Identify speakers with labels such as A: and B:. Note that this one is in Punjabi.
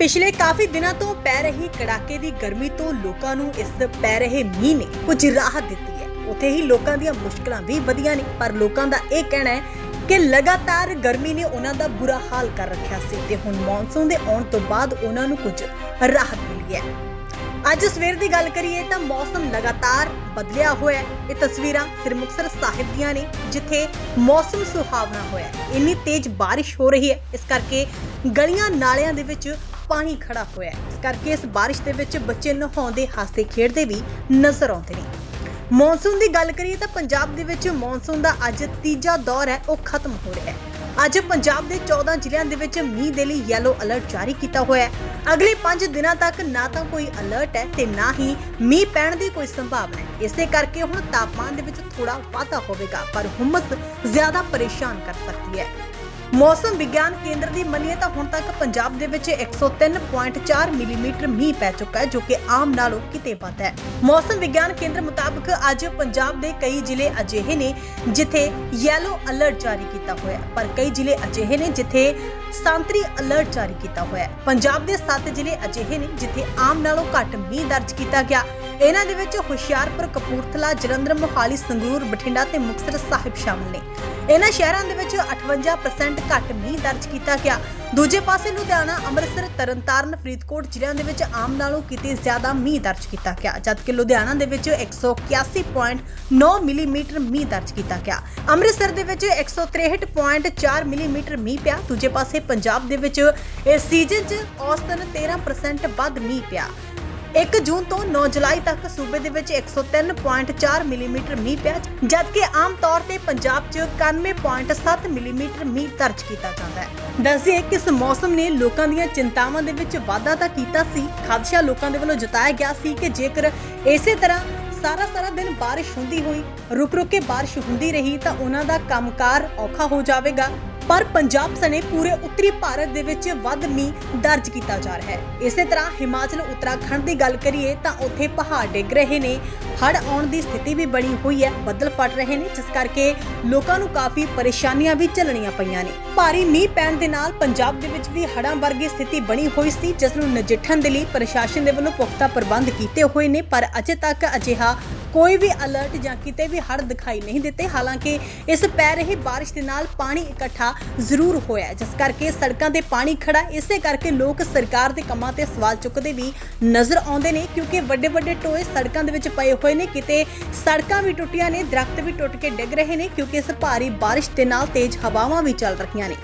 A: ਪਿਛਲੇ ਕਾਫੀ ਦਿਨਾਂ ਤੋਂ ਪੈ ਰਹੀ ਕੜਾਕੇ ਦੀ ਗਰਮੀ ਤੋਂ ਲੋਕਾਂ ਨੂੰ ਇਸ ਪੈ ਰਹੇ ਮੀਂਹ ਨੇ ਕੁਝ ਰਾਹਤ ਦਿੱਤੀ ਹੈ। ਉੱਥੇ ਹੀ ਲੋਕਾਂ ਦੀਆਂ ਮੁਸ਼ਕਲਾਂ ਵੀ ਵਧੀਆਂ ਨੇ, ਪਰ ਲੋਕਾਂ ਦਾ ਇਹ ਕਹਿਣਾ ਹੈ ਕਿ ਲਗਾਤਾਰ ਗਰਮੀ ਨੇ ਉਹਨਾਂ ਦਾ ਬੁਰਾ ਹਾਲ ਕਰ ਰੱਖਿਆ ਸੀ ਤੇ ਹੁਣ ਮੌਨਸੂਨ ਦੇ ਆਉਣ ਤੋਂ ਬਾਅਦ ਉਹਨਾਂ ਨੂੰ ਕੁਝ ਰਾਹਤ ਮਿਲੀ ਹੈ। ਅੱਜ ਸਵੇਰ ਦੀ ਗੱਲ ਕਰੀਏ ਤਾਂ ਮੌਸਮ ਲਗਾਤਾਰ ਬਦਲਿਆ ਹੋਇਆ ਹੈ। ਇਹ ਤਸਵੀਰਾਂ ਸ੍ਰੀ ਮੁਕਤਸਰ ਸਾਹਿਬ ਦੀਆਂ ਨੇ, ਜਿੱਥੇ ਮੌਸਮ ਸੁਹਾਵਣਾ ਹੋਇਆ ਹੈ। ਇੰਨੀ ਤੇਜ਼ ਬਾਰਿਸ਼ ਹੋ ਰਹੀ ਹੈ। ਇਸ ਕਰਕੇ ਗਲੀਆਂ ਨਾਲਿਆਂ ਦੇ ਵਿੱਚ ਪਾਣੀ ਖੜਾ ਹੋਇਆ ਹੈ। ਇਸ ਕਰਕੇ ਇਸ ਬਾਰਿਸ਼ ਦੇ ਵਿੱਚ ਬੱਚੇ ਨਹਾਉਂਦੇ, ਹੱਸਦੇ, ਖੇਡਦੇ ਵੀ ਨਜ਼ਰ ਆਉਂਦੇ ਨੇ। ਮੌਨਸੂਨ ਦੀ ਗੱਲ ਕਰੀਏ ਤਾਂ ਪੰਜਾਬ ਦੇ ਵਿੱਚ ਮੌਨਸੂਨ ਦਾ ਅੱਜ ਤੀਜਾ ਦੌਰ ਹੈ, ਉਹ ਖਤਮ ਹੋ ਰਿਹਾ ਹੈ। ਅੱਜ ਪੰਜਾਬ ਦੇ 14 ਜ਼ਿਲ੍ਹਿਆਂ ਦੇ ਵਿੱਚ ਮੀਂਹ ਦੇ ਲਈ ਯੈਲੋ ਅਲਰਟ ਜਾਰੀ ਕੀਤਾ ਹੋਇਆ ਹੈ। ਅਗਲੇ 5 ਦਿਨਾਂ ਤੱਕ ਨਾ ਤਾਂ ਕੋਈ ਅਲਰਟ ਹੈ ਤੇ ਨਾ ਹੀ ਮੀਂਹ ਪੈਣ ਦੀ ਕੋਈ ਸੰਭਾਵਨਾ ਹੈ। ਇਸੇ ਕਰਕੇ ਹੁਣ ਤਾਪਮਾਨ ਦੇ ਵਿੱਚ ਥੋੜਾ ਵਾਧਾ ਹੋਵੇਗਾ, ਪਰ ਹੁਮਸ ਜ਼ਿਆਦਾ ਪਰੇਸ਼ਾਨ ਕਰ ਸਕਦੀ ਹੈ। ਮੌਸਮ ਵਿਗਿਆਨ ਕੇਂਦਰ ਦੀ ਮੰਨੀਏ ਤਾਂ ਹੁਣ ਤੱਕ ਪੰਜਾਬ ਦੇ ਵਿੱਚ 103.4 ਮਿਲੀਮੀਟਰ ਮੀਂਹ ਪੈ ਚੁੱਕਾ ਹੈ, ਜੋ ਕਿ ਆਮ ਨਾਲੋਂ ਕਿਤੇ ਵੱਧ ਹੈ। ਮੌਸਮ ਵਿਗਿਆਨ ਕੇਂਦਰ ਮੁਤਾਬਕ ਅੱਜ ਪੰਜਾਬ ਦੇ ਕਈ ਜ਼ਿਲ੍ਹੇ ਅਜਿਹੇ ਨੇ ਜਿੱਥੇ ਯੈਲੋ ਅਲਰਟ ਜਾਰੀ ਕੀਤਾ ਹੋਇਆ ਹੈ। ਪਰ ਕਈ ਜ਼ਿਲ੍ਹੇ ਅਜਿਹੇ ਨੇ ਜਿੱਥੇ ਸੰਤਰੀ ਅਲਰਟ ਜਾਰੀ ਕੀਤਾ ਹੋਇਆ ਹੈ। ਪੰਜਾਬ ਦੇ 7 ਜ਼ਿਲ੍ਹੇ ਅਜਿਹੇ ਨੇ ਜਿੱਥੇ ਆਮ ਨਾਲੋਂ ਘੱਟ ਮੀਂਹ ਦਰਜ ਕੀਤਾ ਗਿਆ। ਇਹਨਾਂ ਦੇ ਵਿੱਚ ਹੁਸ਼ਿਆਰਪੁਰ, ਕਪੂਰਥਲਾ, ਜਲੰਧਰ, ਮੋਹਾਲੀ, ਸੰਗਰੂਰ, ਬਠਿੰਡਾ ਤੇ ਮੁਕਤਸਰ ਸਾਹਿਬ ਸ਼ਾਮਲ ਨੇ। ਇਹਨਾਂ ਸ਼ਹਿਰਾਂ ਦੇ ਵਿੱਚ 58% ਘੱਟ ਮੀਂਹ ਦਰਜ ਕੀਤਾ ਗਿਆ। ਦੂਜੇ ਪਾਸੇ ਲੁਧਿਆਣਾ, ਅੰਮ੍ਰਿਤਸਰ, ਤਰਨਤਾਰਨ, ਫਰੀਦਕੋਟ ਜ਼ਿਲ੍ਹਿਆਂ ਦੇ ਵਿੱਚ ਆਮ ਨਾਲੋਂ ਕਿਤੇ ਜ਼ਿਆਦਾ ਮੀਂਹ ਦਰਜ ਕੀਤਾ ਗਿਆ, ਜਦਕਿ ਲੁਧਿਆਣਾ ਦੇ ਵਿੱਚ 181.9 ਮਿਲੀਮੀਟਰ ਮੀਂਹ ਦਰਜ ਕੀਤਾ ਗਿਆ। ਅੰਮ੍ਰਿਤਸਰ ਦੇ ਵਿੱਚ 163.4 ਮਿਲੀਮੀਟਰ ਮੀਂਹ ਪਿਆ। ਦੂਜੇ ਪਾਸੇ ਪੰਜਾਬ ਦੇ ਵਿੱਚ ਇਸ ਸੀਜ਼ਨ 'ਚ ਔਸਤਨ 13% ਵੱਧ ਮੀਂਹ ਪਿਆ। 1 ਜੂਨ ਤੋਂ 9 ਜੁਲਾਈ ਤੱਕ ਸੂਬੇ ਦੇ ਵਿੱਚ 103.4 ਮਿਲੀਮੀਟਰ ਮੀਂਹ ਪਿਆ, ਜਦਕਿ ਆਮ ਤੌਰ ਤੇ ਪੰਜਾਬ 'ਚ 91.7 ਮਿਲੀਮੀਟਰ ਮੀਂਹ ਦਰਜ ਕੀਤਾ ਜਾਂਦਾ ਹੈ। ਦੱਸਦੇ ਕਿ ਇਸ ਮੌਸਮ ਨੇ ਲੋਕਾਂ ਦੀਆਂ ਚਿੰਤਾਵਾਂ ਦੇ ਵਿੱਚ ਵਾਧਾ ਤਾਂ ਕੀਤਾ ਸੀ, ਖਦਸ਼ਾ ਲੋਕਾਂ ਦੇ ਵੱਲੋਂ ਜਤਾਇਆ ਗਿਆ ਸੀ ਕਿ ਜੇਕਰ ਇਸੇ ਤਰ੍ਹਾਂ ਸਾਰਾ ਸਾਰਾ ਦਿਨ ਬਾਰਿਸ਼ ਹੁੰਦੀ ਹੋਈ ਰੁਕ ਰੁਕ ਕੇ ਬਾਰਿਸ਼ ਹੁੰਦੀ ਰਹੀ ਤਾਂ ਉਹਨਾਂ ਦਾ ਕੰਮਕਾਰ ਔਖਾ ਹੋ ਜਾਵੇਗਾ। ਪਰ ਪੰਜਾਬ ਸਣੇ ਪੂਰੇ ਉੱਤਰੀ ਭਾਰਤ ਦੇ ਵਿੱਚ ਵੱਧ ਮੀਂਹ ਦਰਜ ਕੀਤਾ ਜਾ ਰਿਹਾ ਹੈ। ਇਸੇ ਤਰ੍ਹਾਂ ਹਿਮਾਚਲ, ਉੱਤਰਾਖੰਡ ਦੀ ਗੱਲ ਕਰੀਏ ਤਾਂ ਉੱਥੇ ਪਹਾੜ ਡਿੱਗ ਰਹੇ ਨੇ। ਹੜ੍ਹ ਆਉਣ ਦੀ ਸਥਿਤੀ ਵੀ ਬਣੀ ਹੋਈ ਹੈ, ਬੱਦਲ ਫਟ ਰਹੇ ਨੇ, ਜਿਸ ਕਰਕੇ ਲੋਕਾਂ ਨੂੰ ਕਾਫੀ ਪਰੇਸ਼ਾਨੀਆਂ ਵੀ ਝੱਲਣੀਆਂ ਪਈਆਂ ਨੇ। ਭਾਰੀ ਮੀਂਹ ਪੈਣ ਦੇ ਨਾਲ ਪੰਜਾਬ ਦੇ ਵਿੱਚ ਵੀ ਹੜਾਂ ਵਰਗੀ ਸਥਿਤੀ ਬਣੀ ਹੋਈ ਸੀ, ਜਿਸ ਨੂੰ ਨਜਿੱਠਣ ਦੇ ਲਈ ਪ੍ਰਸ਼ਾਸਨ ਦੇ ਵੱਲੋਂ ਪੁਖਤਾ ਪ੍ਰਬੰਧ ਕੀਤੇ ਹੋਏ ਨੇ, ਪਰ ਅਜੇ ਤੱਕ ਅਜਿਹਾ ਕੋਈ ਵੀ ਅਲਰਟ ਜਾਂ ਕਿਤੇ ਵੀ ਹੜ੍ਹ ਦਿਖਾਈ ਨਹੀਂ ਦਿੱਤੇ। ਹਾਲਾਂਕਿ ਇਸ ਪੈ ਰਹੀ ਬਾਰਿਸ਼ ਦੇ ਨਾਲ ਪਾਣੀ ਇਕੱਠਾ ਜ਼ਰੂਰ ਹੋਇਆ ਜਿਸ ਕਰਕੇ ਸੜਕਾਂ ਦੇ ਪਾਣੀ ਖੜਾ ਇਸੇ ਕਰਕੇ ਲੋਕ ਸਰਕਾਰ ਦੇ ਕੰਮਾਂ ਤੇ ਸਵਾਲ ਚੁੱਕਦੇ ਵੀ ਨਜ਼ਰ ਆਉਂਦੇ ਨੇ, ਕਿਉਂਕਿ ਵੱਡੇ ਵੱਡੇ ਟੋਏ ਸੜਕਾਂ ਦੇ ਵਿੱਚ ਪਏ ਹੋਏ ਨੇ। ਕਿਤੇ ਸੜਕਾਂ ਵੀ ਟੁੱਟੀਆਂ ਨੇ, ਦਰਖਤ ਵੀ ਟੁੱਟ ਕੇ ਡਿੱਗ ਰਹੇ ਨੇ, ਕਿਉਂਕਿ ਇਸ ਭਾਰੀ ਬਾਰਿਸ਼ ਦੇ ਨਾਲ ਤੇਜ਼ ਹਵਾਵਾਂ ਵੀ ਚੱਲ ਰਹੀਆਂ ਨੇ।